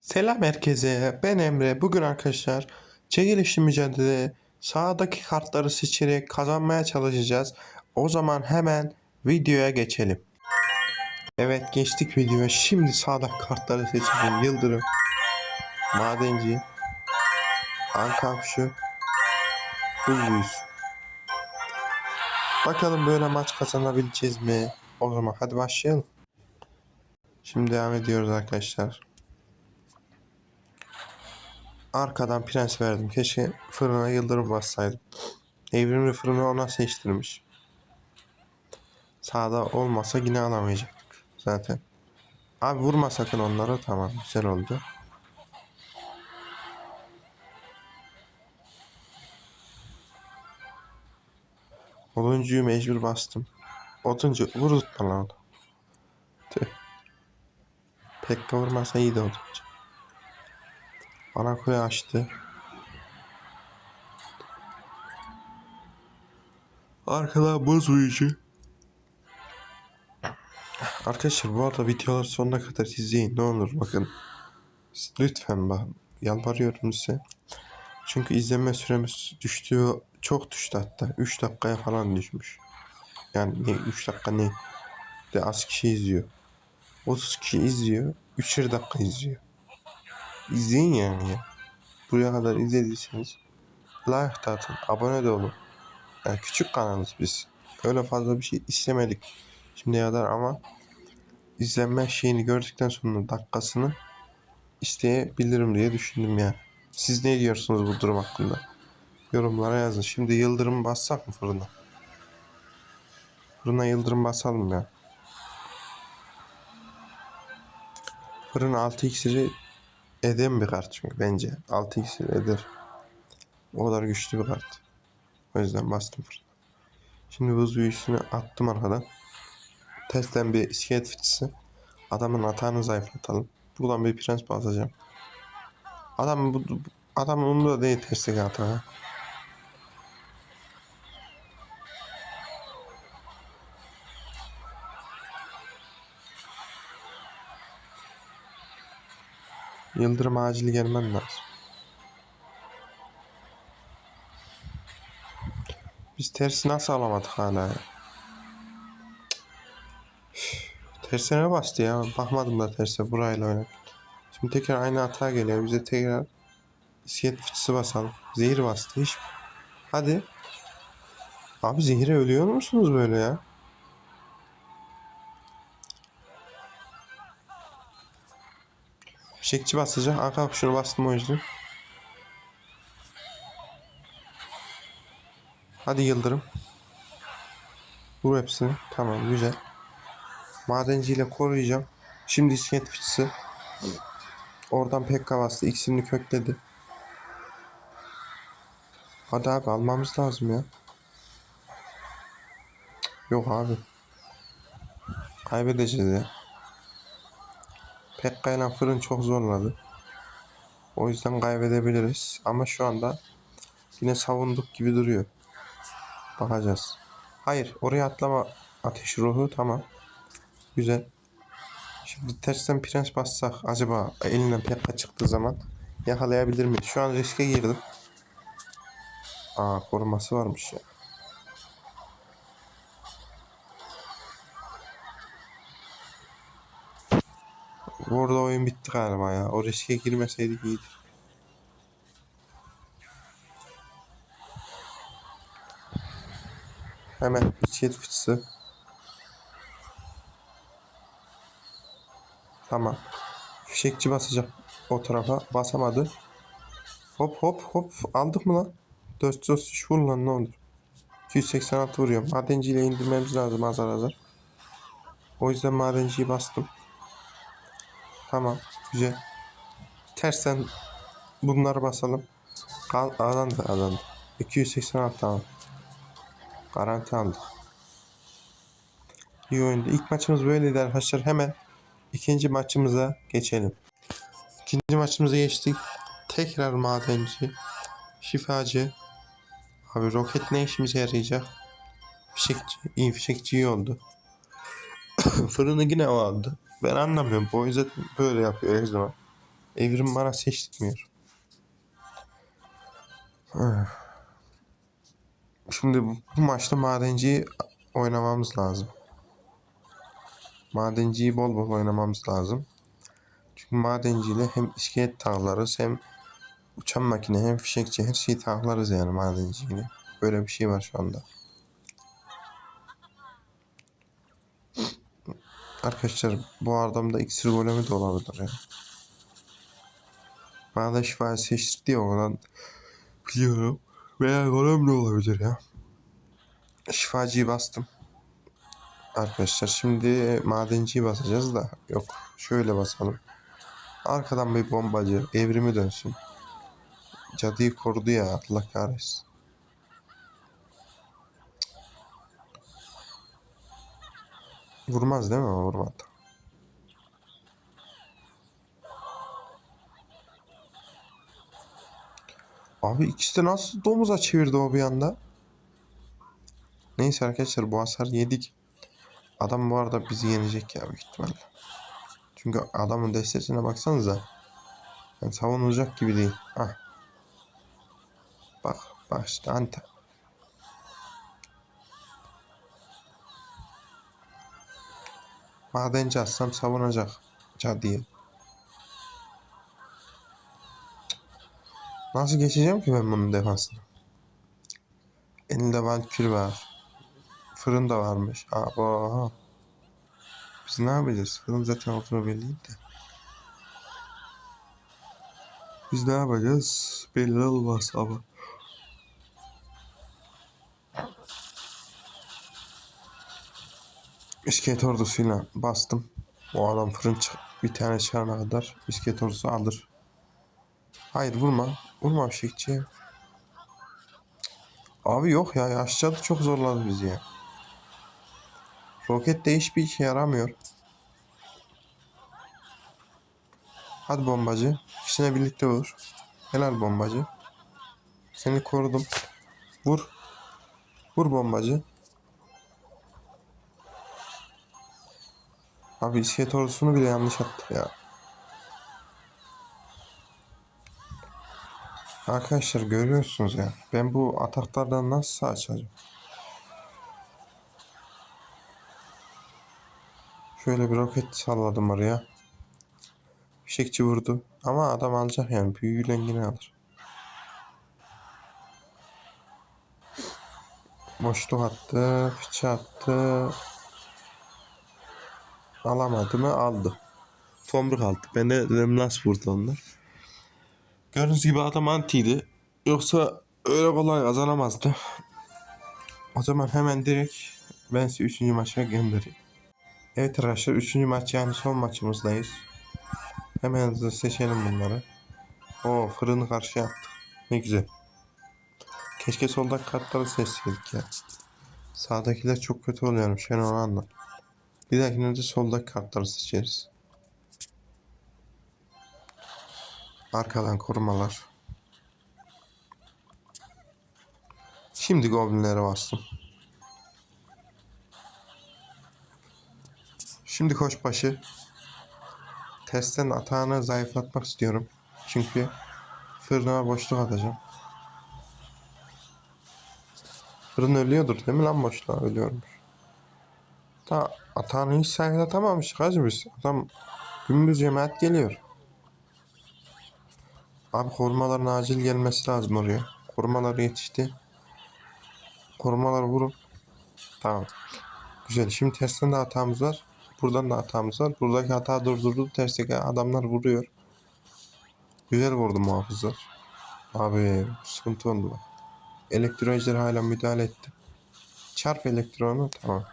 Selam herkese. Ben Emre. Bugün arkadaşlar çekilişli mücadele sağdaki kartları seçerek kazanmaya çalışacağız. O zaman hemen videoya geçelim. Evet geçtik videoya. Şimdi sağdaki kartları seçelim. Yıldırım, Madenci, Ankavşu, Buz. Bakalım böyle maç kazanabileceğiz mi? O zaman hadi başlayalım. Şimdi devam ediyoruz arkadaşlar. Arkadan prens verdim. Keşke fırına yıldırım bassaydım. Evrimli fırını ona seçtirmiş. Sağda olmasa yine alamayacaktık zaten. Abi vurma sakın onları. Tamam güzel oldu. Oduncuyu mecbur bastım. Oduncu vur tutma lan. Pek vurmasa iyi de oduncu. Ana kuyu açtı. Arkadan buz uyucu. Arkadaşlar bu arada videoları sonuna kadar izleyin ne olur bakın. Lütfen bakın yalvarıyorum size. Çünkü izleme süremiz düştü çok düştü hatta 3 dakikaya falan düşmüş. Yani ne 3 dakika ne? De az kişi izliyor. 30 kişi izliyor 3'er dakika izliyor. İzleyin yani ya. Buraya kadar izlediyseniz like atın, abone de olun. Yani küçük kanalız biz. Öyle fazla bir şey istemedik şimdiye kadar ama izlenme şeyini gördükten sonra dakikasını isteyebilirim diye düşündüm yani. Siz ne diyorsunuz bu durum hakkında? Yorumlara yazın. Şimdi yıldırım bassak mı fırına? Fırına yıldırım basalım ya. Fırın 6 iksiri eden bir kart çünkü bence. 6 iksir eder. O kadar güçlü bir kart. O yüzden bastım fırına. Şimdi buz büyüsünü attım arkadan. Testten bir iskelet fıçısı. Adamın atağını zayıflatalım. Buradan bir prens basacağım. Adam bu adamın umurunda değil testteki atağı. Yıldırım acil gelmen lazım. Biz tersi nasıl alamadık hala ya? Üf, Tersine bastı ya. Bakmadım da terse burayla oynadık. Şimdi tekrar aynı hata geliyor. Bize tekrar iskelet fıçısı basalım. Zehir bastı hiç. Hadi. Abi zehire ölüyor musunuz böyle ya? Fişekçi basacak. Arka şunu bastım o yüzden. Hadi Yıldırım. Vur hepsini. Tamam güzel. Madenciyle koruyacağım. Şimdi iskelet fıçısı. Oradan pekka bastı. İksirini kökledi. Hadi abi almamız lazım ya. Yok abi. Kaybedeceğiz ya. Pekka ile fırın çok zorladı. O yüzden kaybedebiliriz. Ama şu anda yine savunduk gibi duruyor. Bakacağız. Hayır oraya atlama ateş ruhu tamam. Güzel. Şimdi tersten prens bassak acaba elinden pekka çıktığı zaman yakalayabilir miyiz? Şu an riske girdim. Aa koruması varmış ya. Burada oyun bitti galiba ya. O riske girmeseydik iyiydi. Hemen içeri fıçısı. Tamam. Fişekçi basacak o tarafa. Basamadı. Hop hop hop. Aldık mı lan? 433 vur lan ne olur. 286 vuruyor. Madenciyle indirmemiz lazım azar azar. O yüzden madenciyi bastım. Tamam. Güzel. Tersten bunları basalım. Kal alandı alandı. 286 tamam. Garanti aldık. İyi oyundu. İlk maçımız böyleydi arkadaşlar. Hemen ikinci maçımıza geçelim. İkinci maçımıza geçtik. Tekrar madenci. Şifacı. Abi roket ne işimize yarayacak? Fişekçi. iyi fişekçi iyi oldu. Fırını yine o aldı. Ben anlamıyorum. Yüzden böyle yapıyor her zaman. Evrim bana seçtirmiyor. Şimdi bu bu maçta madenciyi oynamamız lazım. Madenciyi bol bol oynamamız lazım. Çünkü madenciyle hem iskelet tağlarız hem uçan makine hem fişekçi her şeyi tağlarız yani madenciyle. Böyle bir şey var şu anda. Arkadaşlar bu adamda iksir golemi de olabilir ya. Bana da şifayı seçtirdi ya oradan biliyorum. Veya golem de olabilir ya. Şifacıyı bastım. Arkadaşlar şimdi madenciyi basacağız da yok şöyle basalım. Arkadan bir bombacı evrimi dönsün. Cadıyı korudu ya Allah kahretsin. Vurmaz değil mi vurmadı. Abi ikisi de nasıl domuza çevirdi o bir anda? Neyse arkadaşlar bu hasar yedik. Adam bu arada bizi yenecek ya büyük ihtimalle. Çünkü adamın destesine baksanıza. Yani savunulacak gibi değil. Hah. Bak bak işte anta. Madenci atsam savunacak cadıyı. Nasıl geçeceğim ki ben bunun defansını? Elinde valkür var. Fırın da varmış. Aba. Biz ne yapacağız? Fırın zaten olduğunu belliydi de. Biz ne yapacağız? Belli olmaz ama. İskelet ordusuyla bastım. O adam fırın çık bir tane çıkana kadar iskelet ordusu alır. Hayır vurma. Vurma fişekçiye. Abi yok ya yaşlı çok zorladı bizi ya. Roket de hiçbir işe yaramıyor. Hadi bombacı. İkisine birlikte vur. Helal bombacı. Seni korudum. Vur. Vur bombacı. Abi iskelet ordusunu bile yanlış attık ya. Arkadaşlar görüyorsunuz ya. Ben bu ataklardan nasıl sağ açacağım? Şöyle bir roket salladım oraya. Fişekçi vurdu. Ama adam alacak yani. Büyüyle yine alır. Boşluk attı. Fıçı attı. Alamadı mı? Aldı. Tomruk aldı. Ben de dedim nasıl vurdu onlar. Gördüğünüz gibi adam antiydi. Yoksa öyle kolay kazanamazdı. O zaman hemen direkt ben sizi 3. maça göndereyim. Evet arkadaşlar 3. maç yani son maçımızdayız. Hemen hızlı seçelim bunları. O fırını karşıya attık. Ne güzel. Keşke soldaki kartları seçseydik ya. Sağdakiler çok kötü oluyormuş. Ben onu anladım. Bir dahakine de soldaki kartları seçeriz. Arkadan korumalar. Şimdi goblinlere bastım. Şimdi koçbaşı. Testten atağını zayıflatmak istiyorum. Çünkü fırına boşluk atacağım. Fırın ölüyordur değil mi lan boşluğa? Ölüyormuş. Da atağını hiç zayıflatamamış hacı biz. Adam gündüz cemaat geliyor. Abi korumaların acil gelmesi lazım oraya. Korumalar yetişti. Korumalar vurun. Tamam. Güzel. Şimdi tersten de hatamız var. Buradan da hatamız var. Buradaki hata durdurdu. Tersteki adamlar vuruyor. Güzel vurdu muhafızlar. Abi sıkıntı oldu bak. Elektro hala müdahale etti. Çarp elektronu. Tamam.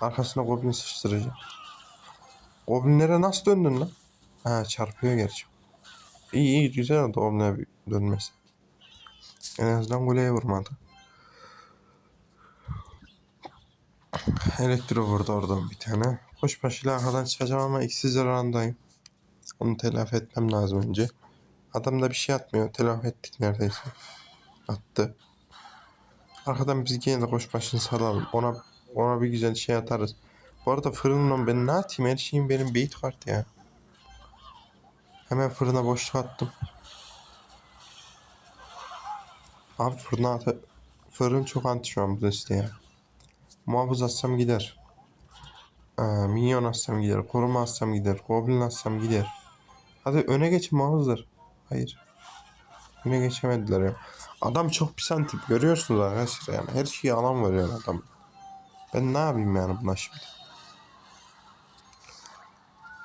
Arkasına goblin sıçtıracağım. Goblinlere nasıl döndün lan? Ha çarpıyor gerçi. İyi iyi güzel oldu bir dönmesi. En azından goleye vurmadı. Elektro vurdu oradan bir tane. Koşbaşıyla arkadan çıkacağım ama iksiz zararındayım. Onu telafi etmem lazım önce. Adam da bir şey atmıyor. Telafi ettik neredeyse. Attı. Arkadan biz yine de koşbaşını salalım. Ona ona bir güzel şey atarız. Bu arada fırınla ben ne atayım? Her şeyim benim beyit kartı ya. Hemen fırına boşluk attım. Abi fırına at fırın çok anti şu an bu desteğe. Muhafız atsam gider. Aa, minyon atsam gider. Koruma atsam gider. Goblin atsam gider. Hadi öne geçin muhafızlar. Hayır. Öne geçemediler ya. Adam çok pis antip görüyorsunuz arkadaşlar yani. Her şeyi alan veriyor adam. Ben ne yapayım yani buna şimdi?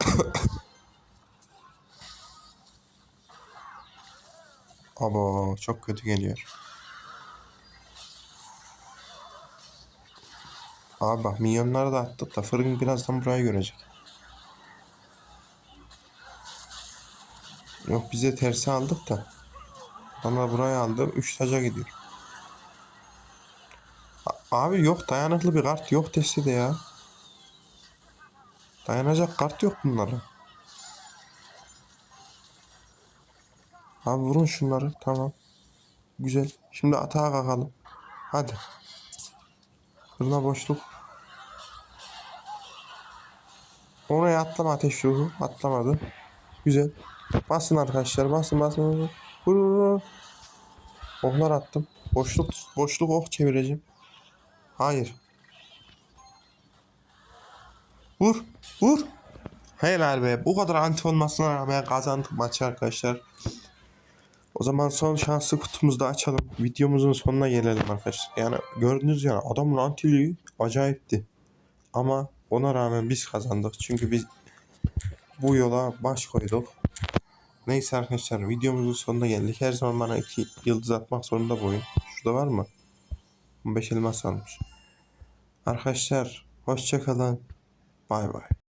Abo çok kötü geliyor. Abi bak milyonları da attık da fırın birazdan burayı görecek. Yok bize tersi aldık da. Adamlar burayı aldı. 3 taca gidiyor. Abi yok dayanıklı bir kart yok destede ya. Dayanacak kart yok bunlara. Abi vurun şunları. Tamam. Güzel. Şimdi atağa kalkalım. Hadi. Fırına boşluk. Oraya atlama ateş ruhu. Atlamadı. Güzel. Basın arkadaşlar. Basın basın. basın. Vur vur vur. Oklar attım. Boşluk boşluk ok çevireceğim. Hayır. Vur. Vur. Helal be. Bu kadar anti olmasına rağmen kazandık maçı arkadaşlar. O zaman son şanslı kutumuzu da açalım. Videomuzun sonuna gelelim arkadaşlar. Yani gördünüz yani adamın antiliği acayipti. Ama ona rağmen biz kazandık. Çünkü biz bu yola baş koyduk. Neyse arkadaşlar videomuzun sonuna geldik. Her zaman bana iki yıldız atmak zorunda bu oyun. Şurada var mı? 15 elmas almış. Arkadaşlar hoşçakalın. Bay bay.